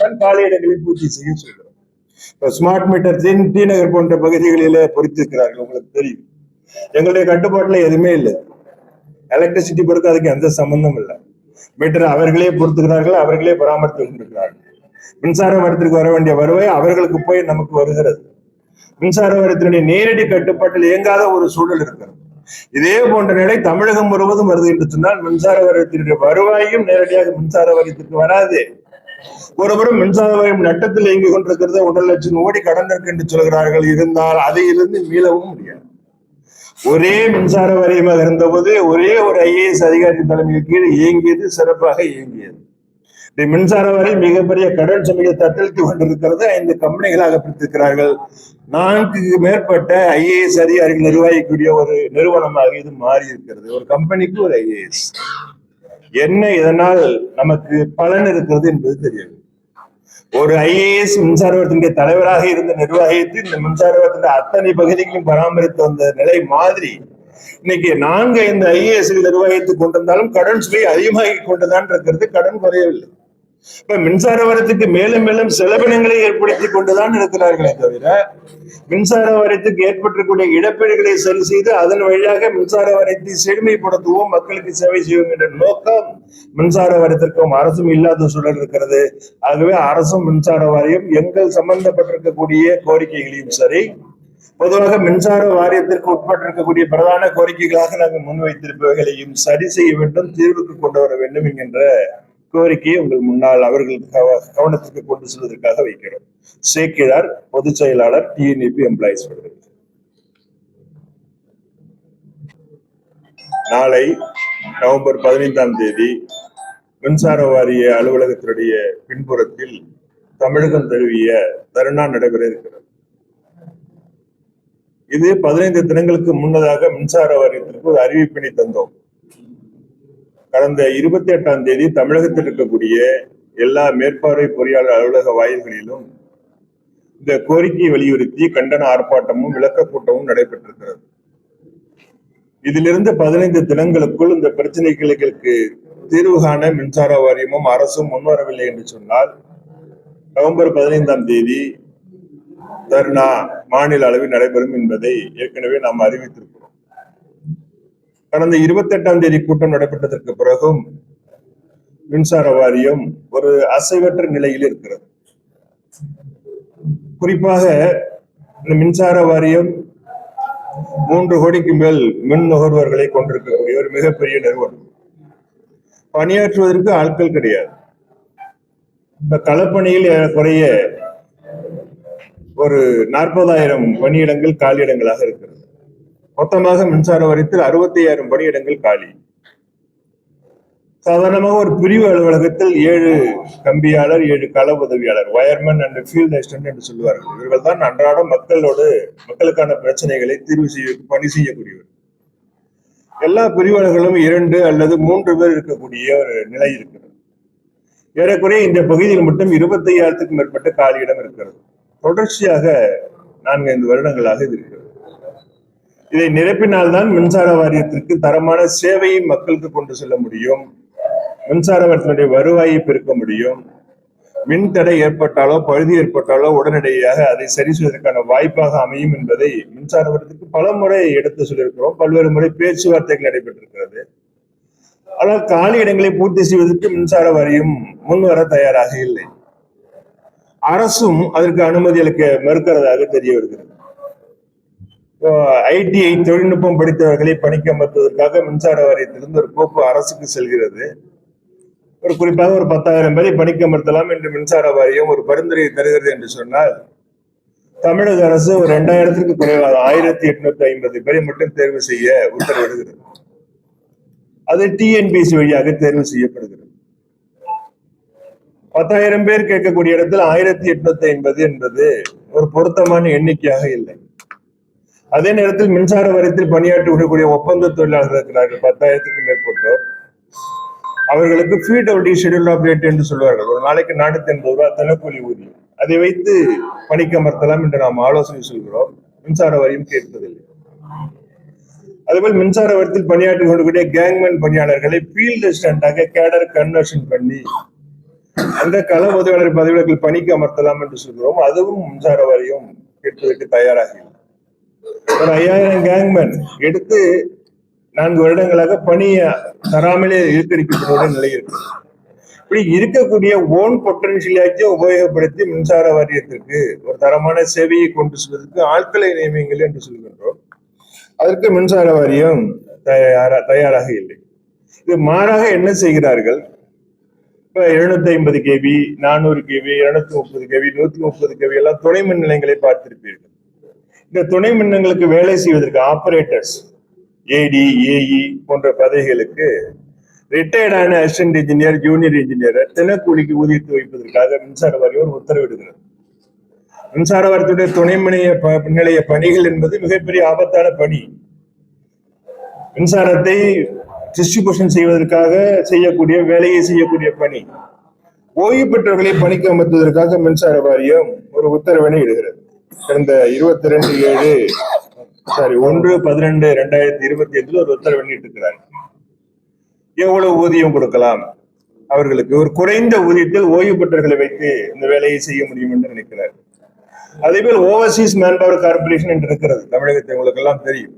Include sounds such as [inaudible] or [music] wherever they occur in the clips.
தான் காலியிடங்களை பூர்த்தி செய்ய சொல்கிறோம். இப்ப smart meter T T Nagar போன்ற பகுதிகளிலே பொறித்திருக்கிறார்கள் உங்களுக்கு தெரியும். எங்களுடைய கட்டுப்பாட்டுல எதுவுமே இல்லை. எலக்ட்ரிசிட்டி பொறுக்க அதுக்கு எந்த சம்பந்தம் இல்லை. மீட்டர் அவர்களே பொறுத்துக்கிறார்கள் அவர்களே பராமரித்து கொண்டிருக்கிறார்கள். மின்சார வாரியத்திற்கு வர வேண்டிய வருவாய் அவர்களுக்கு போய் நமக்கு வருகிறது. மின்சார வாரியத்தினுடைய நேரடி கட்டுப்பாட்டில் இயங்காத ஒரு சூழல் இருக்கிறது. இதே போன்ற நிலை தமிழகம் முழுவதும் வருது என்று சொன்னால் மின்சார வாரியத்தினுடைய வருவாயும் நேரடியாக மின்சார வாரியத்திற்கு வராது. ஒருபுறம் மின்சார வாரியம் நட்டத்தில் இயங்கிக் கொண்டிருக்கிறது ஒன்றரை லட்சம் கோடி கடன் இருக்கு என்று சொல்கிறார்கள். இருந்தால் அதிலிருந்து மீளவும் முடியாது. ஒரே மின்சார வாரியமாக இருந்தபோது ஒரே ஒரு ஐஏஎஸ் அதிகாரி தலைமையின் கீழ் இயங்கியது சிறப்பாக இயங்கியது. இந்த மின்சார வாரியம் மிகப்பெரிய கடன் சுமையை தத்தளித்து கொண்டிருக்கிறது. ஐந்து கம்பெனிகளாக பிரித்திருக்கிறார்கள். நான்குக்கு மேற்பட்ட ஐஏஎஸ் அதிகாரிகள் நிர்வகிக்கக்கூடிய ஒரு நிறுவனமாக இது மாறி இருக்கிறது ஒரு கம்பெனிக்கு ஒரு ஐஏஎஸ். என்ன இதனால் நமக்கு பலன் இருக்கிறது என்பது தெரியாது. ஒரு ஐஏஎஸ் மின்சாரத்தினுடைய தலைவராக இருந்த நிர்வாகத்தை இந்த மின்சாரத்தின் அத்தனை பகுதிகளையும் பராமரித்து வந்த நிலை மாதிரி இன்னைக்கு நான்கு ஐந்து ஐஏஎஸ் நிர்வாகத்தை கொண்டிருந்தாலும் கடன் சுவை அதிகமாகி கொண்டுதான் இருக்கிறது கடன் குறையவில்லை. இப்ப மின்சார வரத்துக்கு மேலும் மேலும் செலவினங்களை ஏற்படுத்தி கொண்டுதான் இருக்கிறார்களே தவிர மின்சார வரத்துக்கு ஏற்பட்டிருக்கூடிய இழப்பீடுகளை சரி செய்து அதன் வழியாக மின்சார வாரியத்தை செழுமைப்படுத்துவோம் மக்களுக்கு சேவை செய்வோம் என்ற நோக்கம் மின்சார வரத்திற்கும் அரசும் இல்லாத சூழல் இருக்கிறது. ஆகவே அரசும் மின்சார வாரியம் எங்கள் சம்பந்தப்பட்டிருக்கக்கூடிய கோரிக்கைகளையும் சரி பொதுவாக மின்சார வாரியத்திற்கு உட்பட்டிருக்கக்கூடிய பிரதான கோரிக்கைகளாக நாங்கள் முன்வைத்திருப்பவர்களையும் சரி செய்ய வேண்டும் தீர்வுக்கு கொண்டு வர வேண்டும் என்கின்ற கோரிக்கையை உங்கள் முன்னால் அவர்கள் கவ- கவனத்திற்கு கொண்டு செல்வதற்காக வைக்கிறோம். சேக்கிழார் பொதுச் செயலாளர் டிஎன்இபி எம்ப்ளாயிஸ் நாளை நவம்பர் பதினைந்தாம் தேதி மின்சார வாரிய அலுவலகத்தினுடைய பின்புறத்தில் தமிழகம் தழுவிய தருணா நடைபெற இருக்கிறது. இது பதினைந்து தினங்களுக்கு முன்னதாக மின்சார வாரியத்திற்கு ஒரு அறிவிப்பினை தந்தோம். கடந்த இருபத்தி எட்டாம் தேதி தமிழகத்தில் இருக்கக்கூடிய எல்லா மேற்பார்வை பொறியாளர் அலுவலக வாயில்களிலும் இந்த கோரிக்கையை வலியுறுத்தி கண்டன ஆர்ப்பாட்டமும் விளக்க கூட்டமும் நடைபெற்றிருக்கிறது. இதிலிருந்து பதினைந்து தினங்களுக்குள் இந்த பிரச்சனைகளுக்கு தீர்வு காண மின்சார வாரியமும் அரசும் முன்வரவில்லை என்று சொன்னால் நவம்பர் பதினைந்தாம் தேதி தர்ணா மாநில அளவில் நடைபெறும் என்பதை ஏற்கனவே நாம் அறிவித்திருக்கிறோம். கடந்த இருபத்தி எட்டாம் தேதி கூட்டம் நடைபெற்றதற்கு பிறகும் மின்சார வாரியம் ஒரு அசைவற்ற நிலையில் இருக்கிறது. குறிப்பாக இந்த மின்சார வாரியம் மூன்று கோடிக்கு மேல் மின் நுகர்வோர்களை கொண்டிருக்கக்கூடிய ஒரு மிகப்பெரிய நிறுவனம். பணியாற்றுவதற்கு ஆட்கள் கிடையாது. இந்த களப்பணியில் ஏறக்குறைய ஒரு நாற்பதாயிரம் பணியிடங்கள் காலியிடங்களாக இருக்கிறது. மொத்தமாக மின்சார வாரியத்தில் அறுபத்தி ஐயாயிரம் பணியிடங்கள் காலி. சாதாரணமாக ஒரு பிரிவு அலுவலகத்தில் ஏழு கம்பியாளர் ஏழு கள உதவியாளர் வயர்மேன் அண்ட் ஃபீல்ட் அசிஸ்டன்ட் என்று சொல்லுவார்கள். இவர்கள் தான் அன்றாடம் மக்களோடு மக்களுக்கான பிரச்சனைகளை தீர்வு செய்ய பணி செய்யக்கூடியவர். எல்லா பிரிவாளர்களும் இரண்டு அல்லது மூன்று பேர் இருக்கக்கூடிய ஒரு நிலை இருக்கிறது. ஏறக்குறைய இந்த பகுதியில் மட்டும் இருபத்தி ஐயாயிரத்துக்கும் மேற்பட்ட காலியிடம் இருக்கிறது. தொடர்ச்சியாக நான்கு ஐந்து வருடங்களாக இது இருக்கிறது. இதை நிரப்பினால்தான் மின்சார வாரியத்திற்கு தரமான சேவையை மக்களுக்கு கொண்டு செல்ல முடியும். மின்சார வாரியத்தினுடைய வருவாயை பெருக்க முடியும். மின் தடை ஏற்பட்டாலோ பழுது ஏற்பட்டாலோ உடனடியாக அதை சரி செய்வதற்கான வாய்ப்பாக அமையும் என்பதை மின்சார வாரியத்துக்கு பல முறை எடுத்து சொல்லியிருக்கிறோம். பல்வேறு முறை பேச்சுவார்த்தைகள் நடைபெற்றிருக்கிறது. ஆனால் காலி இடங்களை பூர்த்தி செய்வதற்கு மின்சார வாரியம் முன்வர தயாராக இல்லை. அரசும் அதற்கு அனுமதி அளிக்க மறுக்கிறதாக தெரிய வருகிறது. ஐடிஐ தொழில்நுட்பம் படித்தவர்களை பணிக்கமர்த்துவதற்காக மின்சார வாரியத்திலிருந்து ஒரு கோப்பு அரசுக்கு செல்கிறது. ஒரு குறிப்பாக ஒரு பத்தாயிரம் பேரை பணிக்கமர்த்தலாம் என்று மின்சார வாரியம் ஒரு பரிந்துரையை தருகிறது என்று சொன்னால் தமிழக அரசு ஒரு ரெண்டாயிரத்திற்கு குறைவாக ஆயிரத்தி எட்நூத்தி ஐம்பது பேரை மட்டும் தேர்வு செய்ய உத்தரவிடுகிறது. அது டிஎன்பிசி வழியாக தேர்வு செய்யப்படுகிறது. பத்தாயிரம் பேர் கேட்கக்கூடிய இடத்தில் ஆயிரத்தி எட்நூத்தி ஐம்பது என்பது ஒரு பொருத்தமான எண்ணிக்கையாக இல்லை. அதே நேரத்தில் மின்சார வாரியத்தில் பணியாற்றக்கூடிய ஒப்பந்த தொழிலாளர்கள் இருக்கிறார்கள். பத்தாயிரத்துக்கும் மேற்பட்டோர். அவர்களுக்கு பிடபிள்யூ ஷெடியூல் ஆஃப் ரேட் என்று சொல்வார்கள். ஒரு நாளைக்கு நானூத்தி எண்பது ரூபாய் தினக்கூலி ஊதியம். அதை வைத்து பணிக்கமர்த்தலாம் என்று நாம் ஆலோசனை சொல்கிறோம். மின்சார வாரியம் கேட்பதில்லை. அதேபோல் மின்சார வரத்தில் பணியாற்றி கொண்டிருக்கிற கேங்மேன் பணியாளர்களை ஃபீல்டு அசிஸ்டண்டாக கேடர் கன்வர்ஷன் பண்ணி அந்த கள உதவியாளர் பதவிகளுக்கு பணிக்கு அமர்த்தலாம் என்று சொல்கிறோம். அதுவும் மின்சார வாரியம் கேட்பதற்கு தயாராக ஒரு ஐயாயிரம் கேங்மேன் எடுத்து நான்கு வருடங்களாக பணியை தராமலே இழுக்கடிக்கப்படுவத நிலை இருக்கு. இப்படி இருக்கக்கூடிய ஓன் பொட்டன்ஷியலாச்சும் உபயோகப்படுத்தி மின்சார வாரியத்திற்கு ஒரு தரமான சேவையை கொண்டு செல்வதற்கு ஆட்களை நியமிங்கள் என்று சொல்கின்றோம். அதற்கு மின்சார வாரியம் தயாரா தயாராக இல்லை. இது மாறாக என்ன செய்கிறார்கள்? இப்ப எழுநூத்தி ஐம்பது கேவி நானூறு கேவி இருநூத்தி முப்பது கேவி நூத்தி முப்பது கேவி எல்லாம் துணை மின் நிலையங்களை பார்த்திருப்பீர்கள். இந்த துணை மின்னங்களுக்கு வேலை செய்வதற்கு ஆபரேட்டர்ஸ் ஏடி ஏஇ போன்ற பதவிகளுக்கு ரிட்டையர்டான அசிஸ்டன்ட் இன்ஜினியர் ஜூனியர் இன்ஜினியர் தினக்கூலிக்கு ஊதியத்தை வைப்பதற்காக மின்சார வாரியம் ஒரு உத்தரவிடுகிறது. மின்சார வாரியத்துடைய துணை மினைய ப- நிலைய பணிகள் என்பது மிகப்பெரிய ஆபத்தான பணி. மின்சாரத்தை டிஸ்ட்ரிபியூஷன் செய்வதற்காக செய்யக்கூடிய வேலையை செய்யக்கூடிய பணி. ஓய்வு பெற்றவர்களை பணிக்கு அமர்த்துவதற்காக மின்சார வாரியம் ஒரு உத்தரவினை இடுகிறது. கடந்த இருபத்தி ரெண்டு ஏழு சாரி ஒன்று பதினெண்டு ரெண்டாயிரத்தி இருபத்தி எட்டுல ஒரு உத்தரவினை இருக்கிறார் எவ்வளவு ஊதியம் கொடுக்கலாம்? அவர்களுக்கு ஒரு குறைந்த ஊதியத்தில் ஓய்வு பெற்றவர்களை வைத்து இந்த வேலையை செய்ய முடியும் என்று நினைக்கிறார். அதேபோல் ஓவர்சீஸ் மேன்பவர் கார்பரேஷன் என்று இருக்கிறது. தமிழகத்தை உங்களுக்கு எல்லாம் தெரியும்.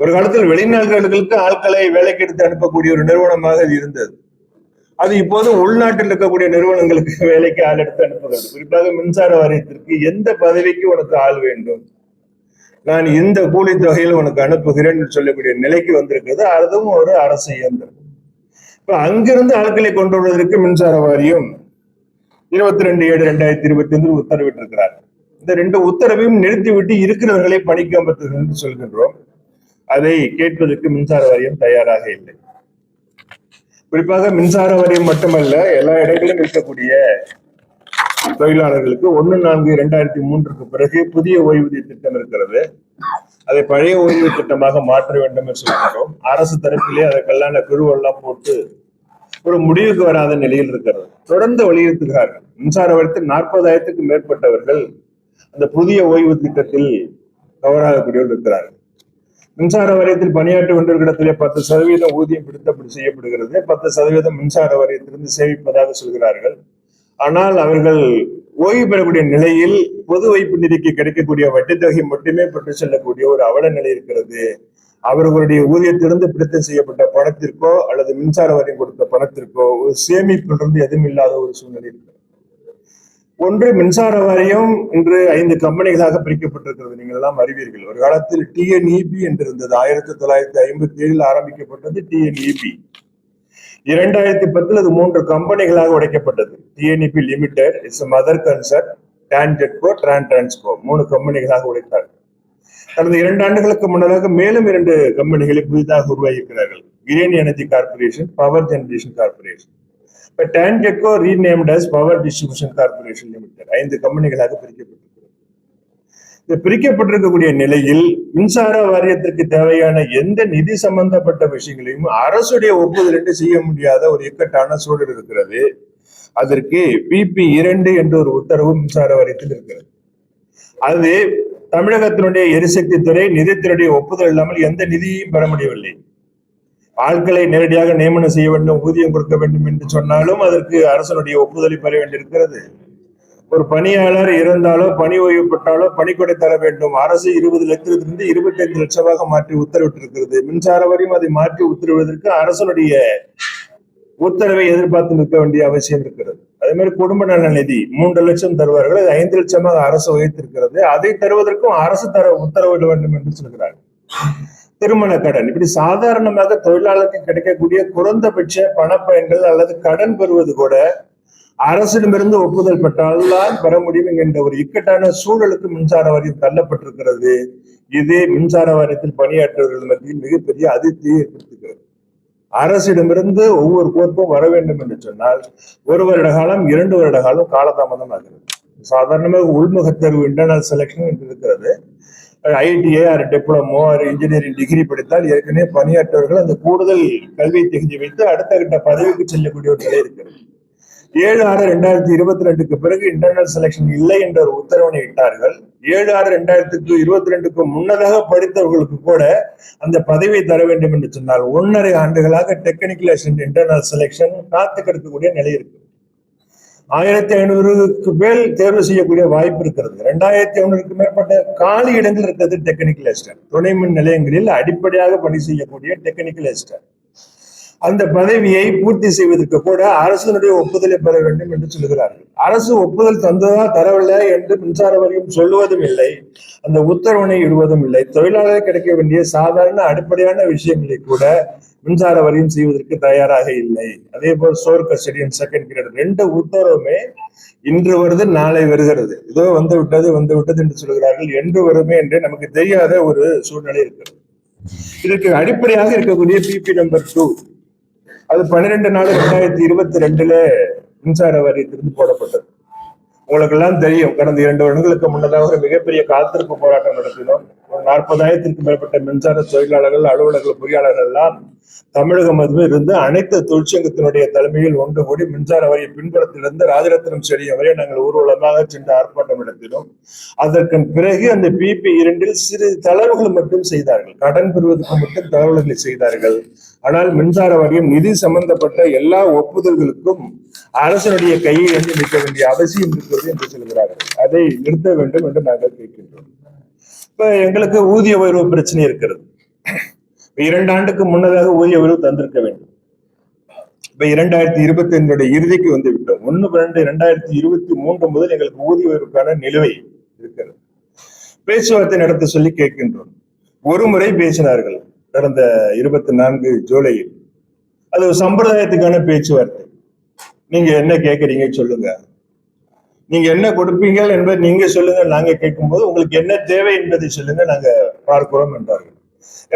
ஒரு காலத்தில் வெளிநாடுகளுக்கு ஆட்களை வேலைக்கு எடுத்து அனுப்பக்கூடிய ஒரு நிறுவனமாக இது இருந்தது. அது இப்போது உள்நாட்டில் இருக்கக்கூடிய நிறுவனங்களுக்கு [laughs] வேலைக்கு ஆள் எடுத்து அனுப்புகிறது. குறிப்பாக மின்சார வாரியத்திற்கு எந்த பதவிக்கு உனக்கு ஆள் வேண்டும்? நான் இந்த கூலி தொகையில் உனக்கு அனுப்புகிறேன் என்று சொல்லக்கூடிய நிலைக்கு வந்திருக்கிறது. அதுவும் ஒரு அரசு இயந்திரம். இப்ப அங்கிருந்து ஆட்களை கொண்டு வருவதற்கு மின்சார வாரியம் இருபத்தி ரெண்டு ஏழு ரெண்டாயிரத்தி இருபத்தி ஐந்து உத்தரவிட்டிருக்கிறார். இந்த ரெண்டு உத்தரவையும் நிறுத்திவிட்டு இருக்கிறவர்களை பணிக்கு அமர்த்துகிறது என்று சொல்கின்றோம். அதை கேட்பதற்கு மின்சார வாரியம் தயாராக இல்லை. குறிப்பாக மின்சார வாரியம் மட்டுமல்ல எல்லா இடங்களிலும் இருக்கக்கூடிய தொழிலாளர்களுக்கு ஒன்று நான்கு இரண்டாயிரத்தி மூன்றுக்கு பிறகு புதிய ஓய்வூதிய திட்டம் இருக்கிறது. அதை பழைய ஓய்வு திட்டமாக மாற்ற வேண்டும் என்று சொல்கிறோம். அரசு தரப்பிலே அதற்கெல்லாம் குழுவெல்லாம் போட்டு ஒரு முடிவுக்கு வராத நிலையில் இருக்கிறது. தொடர்ந்து வலியுறுத்துகிறார்கள். மின்சார வாரியத்தில் நாற்பதாயிரத்துக்கு மேற்பட்டவர்கள் அந்த புதிய ஓய்வு திட்டத்தில் கவராகக்கூடியவர்கள் இருக்கிறார்கள் மின்சார வாரியத்தில் பணியாற்றி கொண்டிருக்கிற பத்து சதவீதம் ஊதியம் பிடித்தப்படி செய்யப்படுகிறது. பத்து சதவீதம் மின்சார வாரியத்திலிருந்து சேமிப்பதாக சொல்கிறார்கள். ஆனால் அவர்கள் ஓய்வு பெறக்கூடிய நிலையில் பொது வைப்பு நிதிக்கு கிடைக்கக்கூடிய வட்டித் தொகை மட்டுமே பெற்று செல்லக்கூடிய ஒரு அவல நிலை இருக்கிறது. அவர்களுடைய ஊதியத்திலிருந்து பிடித்தம் செய்யப்பட்ட பணத்திற்கோ அல்லது மின்சார வாரியம் கொடுத்த பணத்திற்கோ ஒரு சேமிப்பிலிருந்து எதுவும் இல்லாத ஒரு சூழ்நிலை இருக்கிறது. ஒன்று மின்சார வாரியம் இன்று ஐந்து கம்பெனிகளாக பிரிக்கப்பட்டிருக்கிறது. நீங்கள் எல்லாம் அறிவீர்கள். ஒரு காலத்தில் டிஎன்இபி என்று இருந்தது. ஆயிரத்தி தொள்ளாயிரத்தி ஐம்பத்தி ஏழில் ஆரம்பிக்கப்பட்டது டிஎன்இபி இரண்டாயிரத்தி பத்தில் அது மூன்று கம்பெனிகளாக உடைக்கப்பட்டது. TNEB limited its mother concern TANGEDCO Tran Transco மூணு கம்பெனிகளாக உடைத்தார்கள் கடந்த இரண்டு ஆண்டுகளுக்கு முன்னதாக மேலும் இரண்டு கம்பெனிகளை புதிதாக உருவாகியிருக்கிறார்கள் green energy corporation power generation corporation இப்ப TANGEDCO renamed as power distribution corporation limited ஐந்து கம்பெனிகளாக பிரிக்கப்பட்டிருக்கிறது. இது பிரிக்கப்பட்டிருக்கக்கூடிய நிலையில் மின்சார வாரியத்திற்கு தேவையான எந்த நிதி சம்பந்தப்பட்ட விஷயங்களையும் அரசுடைய ஒப்புதலின்றி செய்ய முடியாத ஒரு இக்கட்டான சூழல் இருக்கிறது. அதற்கு பிபி இரண்டு என்ற ஒரு உத்தரவு மின்சார வாரியத்தில் இருக்கிறது. அது தமிழகத்தினுடைய எரிசக்தி துறை நிதித்துறையுடைய ஒப்புதல் இல்லாமல் எந்த நிதியையும் பெற முடியவில்லை. ஆட்களை நேரடியாக நியமனம் செய்ய வேண்டும் ஊதியம் கொடுக்க வேண்டும் என்று சொன்னாலும் அதற்கு அரசனுடைய ஒப்புதலை பெற வேண்டியிருக்கிறது. ஒரு பணியாளர் இறந்தாலோ பணி ஓய்வு பெற்றாலோ பணிக்கொடை தர வேண்டும். அரசு இருபது லட்சத்திலிருந்து இருபத்தி ஐந்து லட்சமாக மாற்றி உத்தரவிட்டிருக்கிறது. மின்சார வரையும் அதை மாற்றி உத்தரவிடுவதற்கு அரசனுடைய உத்தரவை எதிர்பார்த்து நிற்க வேண்டிய அவசியம் இருக்கிறது. அதே மாதிரி குடும்ப நல நிதி மூன்று லட்சம் தருவார்கள். அது ஐந்து லட்சமாக அரசு உயர்த்திருக்கிறது அதை தருவதற்கும் அரசு தர உத்தரவிட வேண்டும் என்று சொல்கிறார்கள். திருமண கடன். இப்படி சாதாரணமாக தொழிலாளருக்கு கிடைக்கக்கூடிய குறைந்தபட்ச பணப்பயன்கள் அல்லது கடன் பெறுவது கூட அரசிடமிருந்து ஒப்புதல் பெற்றால்தான் பெற முடியும் என்கின்ற ஒரு இக்கட்டான சூழலுக்கு மின்சார வாரியம் தள்ளப்பட்டிருக்கிறது. இது மின்சார வாரியத்தில் பணியாற்றுவர்கள் மத்தியில் மிகப்பெரிய அதிர்ச்சியை ஏற்படுத்துகிறது. அரசிடமிருந்து ஒவ்வொரு கோர்ப்பும் வர வேண்டும் என்று சொன்னால் ஒரு வருட காலம் இரண்டு வருட காலம் காலதாமதம் ஆகிறது. சாதாரணமாக உள்முக தேர்வு இன்டர்னல் செலெக்ஷன் என்று இருக்கிறது. ITI or diploma or engineering degree படித்தால் ஏற்கனவே பணியாற்றவர்கள் அந்த கூடுதல் கல்வி தகுதி வைத்து அடுத்த கட்ட பதவிக்கு செல்லக்கூடிய ஒரு நிலை இருக்கிறது. ஏழு ஆறு ரெண்டாயிரத்தி இருபத்தி ரெண்டுக்கு பிறகு இன்டர்னல் செலெக்ஷன் இல்லை என்ற ஒரு உத்தரவினை இட்டார்கள். ஏழு ஆறு ரெண்டாயிரத்துக்கு இருபத்தி ரெண்டுக்கு முன்னதாக படித்தவர்களுக்கு கூட அந்த பதவியை தர வேண்டும் என்று சொன்னால் ஒன்றரை ஆண்டுகளாக டெக்னிக்கல் இன்டர்னல் செலெக்ஷன் காத்து கிடக்கக்கூடிய நிலை இருக்கு. ஆயிரத்தி ஐநூறுக்கு மேல் தேர்வு செய்யக்கூடிய வாய்ப்பு இருக்கிறது. ரெண்டாயிரத்தி ஐநூறுக்கு மேற்பட்ட காலி இடங்கள் இருக்கிறது டெக்னிக்கல் அசிஸ்டன்ட் துணை மின் நிலையங்களில் அடிப்படையாக பணி செய்யக்கூடிய டெக்னிக்கல் அசிஸ்டன்ட் அந்த பதவியை பூர்த்தி செய்வதற்கு கூட அரசனுடைய ஒப்புதலை பெற வேண்டும் என்று சொல்கிறார்கள் அரசு ஒப்புதல் தந்ததா தரவில்லை என்று மின்சார வாரியம் சொல்லுவதும் இல்லை. அந்த உத்தரவினை இடுவதும் இல்லை. தொழிலாளர் கிடைக்க வேண்டிய சாதாரண அடிப்படையான விஷயங்களை கூட மின்சார வரியும் செய்வதற்கு தயாராக இல்லை. அதே போல் சோர் கஸ்டடியன் செகண்ட் கிரேட் ரெண்டு உத்தரவுமே இன்று வருது நாளை வருகிறது. இதோ வந்து விட்டது வந்து விட்டது என்று சொல்கிறார்கள். என்று வருமே என்று நமக்கு தெரியாத ஒரு சூழ்நிலை இருக்கிறது. இதற்கு அடிப்படையாக இருக்கக்கூடிய பிபி நம்பர் டூ அது பன்னிரெண்டு நாலு ரெண்டாயிரத்தி இருபத்தி ரெண்டுல மின்சார வாரியத்திலிருந்து போடப்பட்டது. உங்களுக்கு எல்லாம் தெரியும் கடந்த இரண்டு வருடங்களுக்கு முன்னதாக ஒரு மிகப்பெரிய காத்திருப்பு போராட்டம் நடத்தினோம். நாற்பதாயிரத்திற்கு மேற்பட்ட மின்சார தொழிலாளர்கள் அலுவலர்கள் பொறியாளர்கள் எல்லாம் தமிழகம் அதுவும் இருந்து அனைத்து தொழிற்சங்கத்தினுடைய தலைமையில் ஒன்று கூடி மின்சார வரி பின்புறத்திலிருந்து ராஜரத்னம் ஸ்டேடியம் வரை நாங்கள் ஊர்வலமாக சென்று ஆர்ப்பாட்டம் நடத்தினோம். அதற்கு பிறகு அந்த பிபி இரண்டில் சிறு தளர்வுகள் மட்டும் செய்தார்கள். கடன் பெறுவதற்கு மட்டும் தளர்வுகளை செய்தார்கள். ஆனால் மின்சார வாரியம் நிதி சம்பந்தப்பட்ட எல்லா ஒப்புதல்களுக்கும் அரசனுடைய கையை வந்து நிற்க வேண்டிய அவசியம் இருக்கிறது என்று சொல்கிறார்கள். அதை நிறுத்த வேண்டும் என்று நாங்கள் கேட்கின்றோம். இப்ப எங்களுக்கு ஊதிய உயர்வு பிரச்சனை இருக்கிறது. இரண்டு ஆண்டுக்கு முன்னதாக ஊதிய உயர்வு தந்திருக்க வேண்டும். இப்ப இரண்டாயிரத்தி இருபத்தி ஐந்துடைய இறுதிக்கு வந்து விட்டோம். ஒன்னு பன்னெண்டு இரண்டாயிரத்தி இருபத்தி மூன்று முதல் எங்களுக்கு ஊதிய உயர்வுக்கான நிலுவை இருக்கிறது. பேச்சுவார்த்தை நடத்த சொல்லி கேட்கின்றோம். ஒரு முறை பேசினார்கள் கடந்த இருபத்தி நான்கு ஜூலையில் அது ஒரு சம்பிரதாயத்துக்கான பேச்சுவார்த்தை. நீங்க என்ன கேட்கறீங்க சொல்லுங்க. நீங்க என்ன கொடுப்பீங்க என்பதை நீங்க சொல்லுங்க நாங்க கேட்கும்போது உங்களுக்கு என்ன தேவை என்பதை சொல்லுங்க நாங்க பார்க்கிறோம் என்றார்கள்.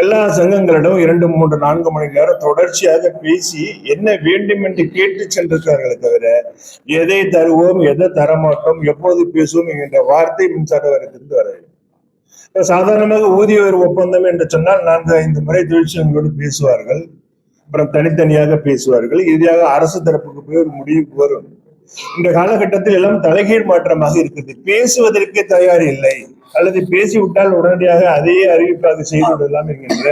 எல்லா சங்கங்களிடம் இரண்டு மூன்று நான்கு மணி நேரம் தொடர்ச்சியாக பேசி என்ன வேண்டும் என்று கேட்டு சென்றிருக்கிறார்களே தவிர எதை தருவோம் எதை தரமாட்டோம் எப்போது பேசுவோம் என்கின்ற வார்த்தை மின்சார வாரியத்திலிருந்து வரவில்லை. சாதாரணமாக ஊதிய உயர்வு ஒப்பந்தம் என்று சொன்னால் நான்கு ஐந்து முறை தொழிற்சங்கங்களோடு பேசுவார்கள் அப்புறம் தனித்தனியாக பேசுவார்கள். இறுதியாக அரசு தரப்புக்கு போய் ஒரு முடிவுக்கு வரும். இந்த காலகட்டத்தில் எல்லாம் தலைகீழ் மாற்றமாக இருக்குது. பேசுவதற்கு தயார் இல்லை. அல்லது பேசிவிட்டால் உடனடியாக அதையே அறிவிப்பாக செய்து விடலாம் என்கின்ற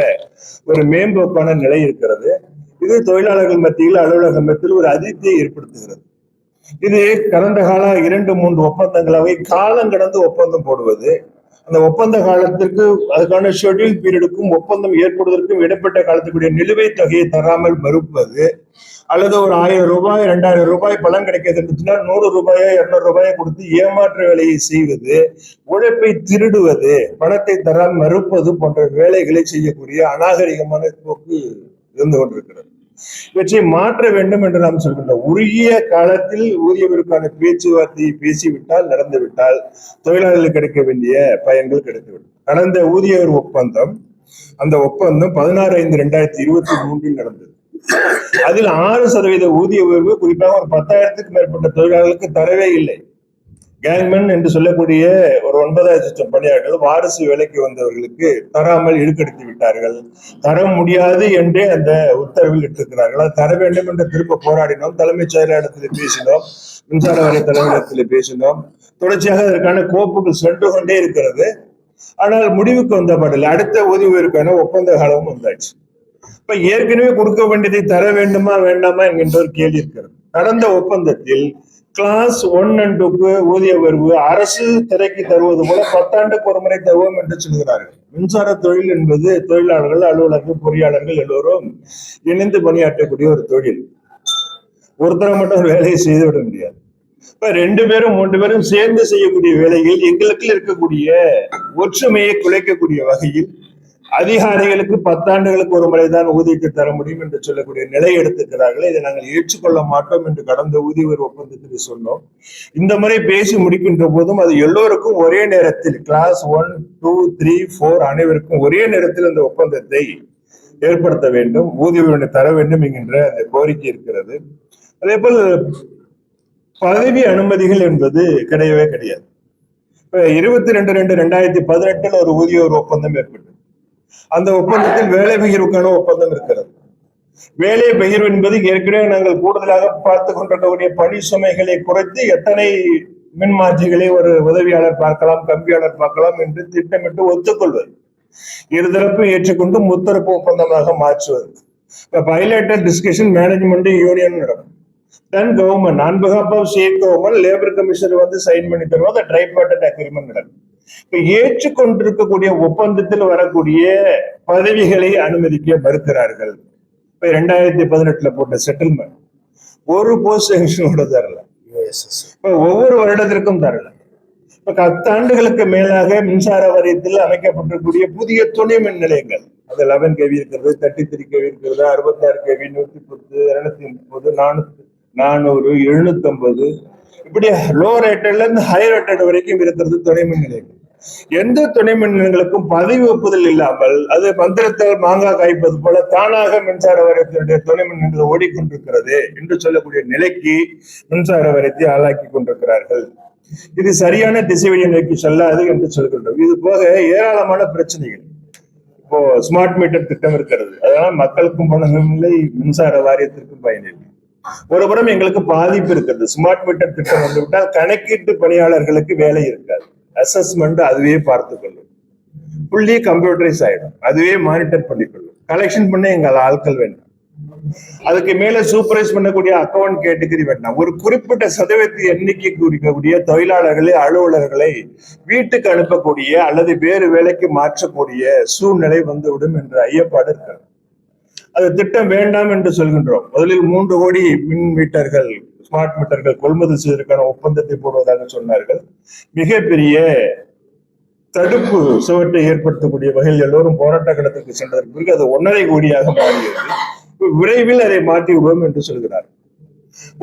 ஒரு மேம்போக்கான நிலை இருக்கிறது. இது தொழிலாளர்கள் மத்தியில் அலுவலக மத்தியில் ஒரு அதிர்ச்சியை ஏற்படுத்துகிறது. இது கடந்த கால இரண்டு மூன்று ஒப்பந்தங்களாக காலம் கடந்து ஒப்பந்தம் போடுவது அந்த ஒப்பந்த காலத்திற்கு அதுக்கான ஷெட்யூல் பீரியடுக்கும் ஒப்பந்தம் ஏற்படுவதற்கும் இடைப்பட்ட காலத்துக்குரிய நிலுவைத் தொகையை தராமல் மறுப்பது அல்லது ஒரு ஆயிரம் ரூபாய் ரெண்டாயிரம் ரூபாய் பலன் கிடைக்கிறதுனா நூறு ரூபாயோ இருநூறு ரூபாயோ கொடுத்து ஏமாற்ற வேலையை செய்வது உழைப்பை திருடுவது பணத்தை தர மறுப்பது போன்ற வேலைகளை செய்யக்கூடிய அநாகரிகமான போக்கு இருந்து கொண்டிருக்கிறது. இவற்றை மாற்ற வேண்டும் என்று நாம் சொல்கின்றோம். உரிய காலத்தில் ஊதியவிற்கான பேச்சுவார்த்தையை பேசிவிட்டால் நடந்துவிட்டால் தொழிலாளர்களுக்கு கிடைக்க வேண்டிய பயன்கள் கிடைத்துவிடும். கடந்த ஊதிய ஒப்பந்தம் அந்த ஒப்பந்தம் பதினாறு ஐந்து ரெண்டாயிரத்தி இருபத்தி மூன்றில் நடந்தது. அதில் ஆறு சதவீத ஊதிய உயர்வு குறிப்பாக ஒரு பத்தாயிரத்துக்கு மேற்பட்ட தொழிலாளர்களுக்கு தரவே இல்லை. கேங்மேன் என்று சொல்லக்கூடிய ஒரு ஒன்பதாயிரம் லட்சம் பணியாளர்கள் வாரிசு வேலைக்கு வந்தவர்களுக்கு தராமல் இழுக்கடித்து விட்டார்கள். தர முடியாது என்றே அந்த உத்தரவில் இட்டிருக்கிறார்கள். அது தர வேண்டும் என்று திரும்ப போராடினோம். தலைமைச் செயலாளத்தில் பேசினோம். மின்சார வாரிய தலைவரிடத்தில் பேசினோம். தொடர்ச்சியாக அதற்கான கோப்புகள் சென்று கொண்டே இருக்கிறது. ஆனால் முடிவுக்கு வந்த பாடல அடுத்த ஊதியவிற்கான ஒப்பந்த காலமும் வந்தாச்சு. இப்ப ஏற்கனவே கொடுக்க வேண்டியதை தர வேண்டுமா வேண்டாமா என்கின்ற ஒரு கேள்வி இருக்கிறது. நடந்த ஒப்பந்தத்தில் கிளாஸ் ஒன் அண்ட் டூக்கு ஊதிய உயர்வு அரசு திரைக்கு தருவது போல பத்தாண்டுக்கு ஒரு முறை தருவோம் என்று சொல்கிறார்கள். மின்சார தொழில் என்பது தொழிலாளர்கள் அலுவலர்கள் பொறியாளர்கள் எல்லோரும் இணைந்து பணியாற்றக்கூடிய ஒரு தொழில். ஒருத்தரை மட்டும் வேலையை செய்து விட முடியாது. இப்ப ரெண்டு பேரும் மூன்று பேரும் சேர்ந்து செய்யக்கூடிய வேலையில் எங்களுக்கு இருக்கக்கூடிய ஒற்றுமையை குலைக்கக்கூடிய வகையில் அதிகாரிகளுக்கு பத்தாண்டுகளுக்கு ஒரு முறைதான் ஊதியத்தை தர முடியும் என்று சொல்லக்கூடிய நிலை எடுத்துக்கிறார்கள் இதை நாங்கள் ஏற்றுக்கொள்ள மாட்டோம் என்று கடந்த ஊதிய உயர்வு ஒப்பந்தத்தில் சொன்னோம். இந்த முறை பேசி முடிக்கின்ற போதும் அது எல்லோருக்கும் ஒரே நேரத்தில் class one two three four அனைவருக்கும் ஒரே நேரத்தில் அந்த ஒப்பந்தத்தை ஏற்படுத்த வேண்டும் ஊதிய தர வேண்டும் என்கின்ற அந்த கோரிக்கை இருக்கிறது. அதே போல் பதவி அனுமதிகள் என்பது கிடையவே கிடையாது. இப்ப இருபத்தி ரெண்டு ரெண்டு ரெண்டாயிரத்தி பதினெட்டுல ஒரு ஊதிய ஒரு ஒப்பந்தம் ஏற்பட்டது. அந்த ஒப்பந்தத்தில் வேலை பகிர்வுக்கான ஒப்பந்தம் இருக்கிறது. வேலை பகிர்வு என்பது ஏற்கனவே நாங்கள் கூடுதலாக பார்த்து கொண்டிருக்கக்கூடிய பணி சுமைகளை குறைத்து எத்தனை மின்மாற்றிகளை ஒரு உதவியாளர் பார்க்கலாம் கம்பியாளர் பார்க்கலாம் என்று திட்டமிட்டு ஒத்துக்கொள்வது. இருதரப்பு ஏற்றுக்கொண்டு முத்தரப்பு ஒப்பந்தமாக மாற்றுவது. இப்ப பைலேட்டர் டிஸ்கஷன் மேனேஜ்மெண்ட் யூனியன் நடக்கும். Then government on behalf of state government labour commissioner வந்து சைன் பண்ணி தருவோம் அந்த ட்ரைபார்டட் அக்ரிமெண்ட் நடக்கும். இப்ப ஏற்றுக்கொண்டிருக்கக்கூடிய ஒப்பந்தத்தில் வரக்கூடிய பதவிகளை அனுமதிக்க மறுக்கிறார்கள். இப்ப ரெண்டாயிரத்தி பதினெட்டுல போட்ட செட்டில்மெண்ட் ஒரு போஸ்ட் தரல. இப்ப ஒவ்வொரு வருடத்திற்கும் தரல. இப்ப பத்தாண்டுகளுக்கு மேலாக மின்சார வாரியத்தில் அமைக்கப்பட்டிருக்கக்கூடிய புதிய துணை மின் நிலையங்கள். அது லெவன் கேவி இருக்கிறது தேர்ட்டி த்ரீ கேவி இருக்கிறது அறுபத்தாறு கேவி நூத்தி பத்து இருநூத்தி முப்பது நானூத்தி நானூறு எழுநூத்தி ஐம்பது இப்படி லோ ரேட்டட்ல இருந்து ஹை ரேட்டட் வரைக்கும் இருக்கிறது துணை மின் நிலையங்கள் எந்த துணை மின் நிலையங்களுக்கும் பதவி ஒப்புதல் இல்லாமல் அது மந்திரத்தால் மாங்காய் காய்ப்பது போல தானாக மின்சார வாரியத்தினுடைய துணை மின் நிலையங்கள் ஓடிக்கொண்டிருக்கிறது என்று சொல்லக்கூடிய நிலைக்கு மின்சார வாரியத்தை ஆளாக்கி கொண்டிருக்கிறார்கள். இது சரியான திசைவழியை நோக்கி செல்லாது என்று சொல்கின்றோம். இது போக ஏராளமான பிரச்சனைகள். இப்போ ஸ்மார்ட் மீட்டர் திட்டம் இருக்கிறது அதனால மக்களுக்கும் பணமும் இல்லை மின்சார வாரியத்திற்கும் பயனில்லை ஒருபுறம் எங்களுக்கு பாதிப்பு இருக்கிறது ஸ்மார்ட் மீட்டர் திட்டம் வந்து விட்டால் கணக்கீட்டு பணியாளர்களுக்கு வேலை இருக்காது. அசஸ்மெண்ட் அதுவே பார்த்து கொள்ளும். புள்ளி கம்ப்யூட்டரைஸ் ஆயிடும். அதுவே மானிட்டர் பண்ணிக்கொள்ளும் கலெக்ஷன் பண்ண எங்கள் ஆட்கள் வேண்டாம். அதுக்கு மேல சூப்பரைஸ் பண்ணக்கூடிய அக்கவுண்ட் கேட்டகரி வேண்டாம். ஒரு குறிப்பிட்ட சதவீதத்தை எண்ணிக்கை குறிக்கக்கூடிய தொழிலாளர்களை அலுவலர்களை வீட்டுக்கு அனுப்பக்கூடிய அல்லது வேறு வேலைக்கு மாற்றக்கூடிய சூழ்நிலை வந்துவிடும் என்ற ஐயப்பாடு இருக்கிறது. அது திட்டம் வேண்டாம் என்று சொல்கின்றோம். முதலில் மூன்று கோடி மின் மீட்டர்கள் ஸ்மார்ட் மீட்டர்கள் கொள்முதல் செய்வதற்கான ஒப்பந்தத்தை போடுவதாக சொன்னார்கள். மிகப்பெரிய தடுப்பு சுவற்றை ஏற்படுத்தக்கூடிய வகையில் எல்லோரும் போராட்ட கடத்துக்கு சென்றதற்கு பிறகு அது ஒன்றரை கோடியாக மாறியது. விரைவில் அதை மாற்றி விடுவோம் என்று சொல்கிறார்.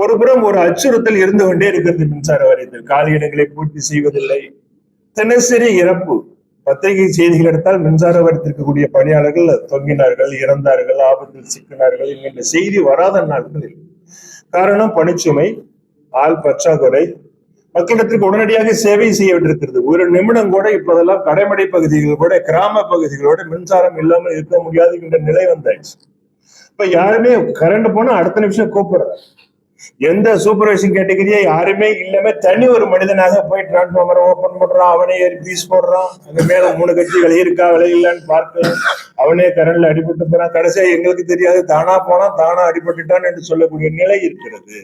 ஒரு புறம் ஒரு அச்சுறுத்தல் இருந்து கொண்டே இருக்கிறது மின்சார வாரியத்தில். காலி இடங்களை பூர்த்தி செய்வதில்லை. தினசரி இறப்பு. பத்திரிகை செய்திகள் எடுத்தால் மின்சார வாரியத்திற்கு இருக்கக்கூடிய பணியாளர்கள் தொங்கினார்கள் இறந்தார்கள் ஆபத்தில் சிக்கினார்கள் என்கின்ற செய்தி வராத நாட்களில். காரணம் பணிச்சுமை ஆள் பற்றாக்குறை. மக்களிடத்திற்கு உடனடியாக சேவை செய்ய வேண்டியிருக்கிறது ஒரு நிமிடம் கூட இப்போதெல்லாம் கடைமடை பகுதிகள் கூட கிராம பகுதிகளோட மின்சாரம் இல்லாமல் இருக்க முடியாது என்ற நிலை வந்தாச்சு. இப்ப யாருமே கரண்ட் போனா அடுத்த நிமிஷம் கூப்பிடுறாங்க. எந்த சூப்பர்வைசிங் கேட்டகரியே யாருமே இல்லாம தனி ஒரு மனிதனாக போய் டிரான்ஸ்ஃபார்மரை ஓபன் பண்றான் அவனே ஏறி பீஸ் போடுறான் அந்த மேல மூணு கட்சி விலை இருக்கா விலை இல்லைன்னு பார்த்து அவனே கரண்ட்ல அடிபட்டு போறான். கடைசியா எங்களுக்கு தெரியாது தானா போனா தானா அடிபட்டுட்டான் என்று சொல்லக்கூடிய நிலை இருக்கிறது.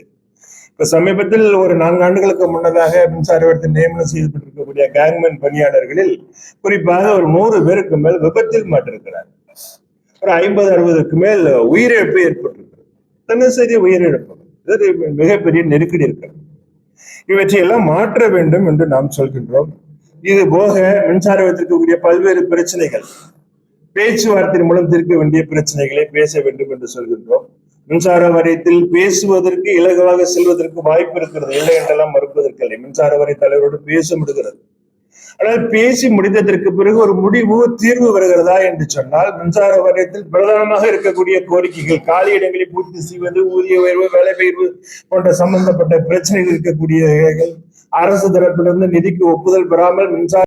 இப்ப சமீபத்தில் ஒரு நான்கு ஆண்டுகளுக்கு முன்னதாக மின்சார வாரியத்தில் நியமனம் செய்யப்பட்டிருக்கக்கூடிய கேங்மேன் பணியாளர்களில் குறிப்பாக ஒரு நூறு பேருக்கு மேல் விபத்தில் மாட்டிருக்கிறார். ஒரு ஐம்பது அறுபதுக்கு மேல் உயிரிழப்பு ஏற்பட்டிருக்கிறது. தினசரி உயிரிழப்பு இது மிகப்பெரிய நெருக்கடி இருக்கிறது இவற்றையெல்லாம் மாற்ற வேண்டும் என்று நாம் சொல்கின்றோம். இது போக மின்சார வைத்திருக்கக்கூடிய பல்வேறு பிரச்சனைகள். பேச்சுவார்த்தை மூலம் தீர்க்க வேண்டிய பிரச்சனைகளை பேச வேண்டும் என்று சொல்கின்றோம். மின்சார வாரியத்தில் பேசுவதற்கு இலகுவாக செல்வதற்கு வாய்ப்பு இருக்கிறது. இல்லை என்றெல்லாம் மறுப்பதற்கில்லை. மின்சார வாரிய தலைவரோடு பேச முடிகிறது. ஆனால் பேசி முடிந்ததற்கு பிறகு ஒரு முடிவு தீர்வு வருகிறதா என்று சொன்னால் மின்சார வாரியத்தில் பிரதானமாக இருக்கக்கூடிய கோரிக்கைகள் காலி இடங்களை பூர்த்தி செய்வது ஊதிய உயர்வு வேலை பெயர்வு போன்ற சம்பந்தப்பட்ட பிரச்சனைகள் இருக்கக்கூடிய அரசு தரப்பிலிருந்து நிதிக்கு ஒப்புதல் பெறாமல் மின்சார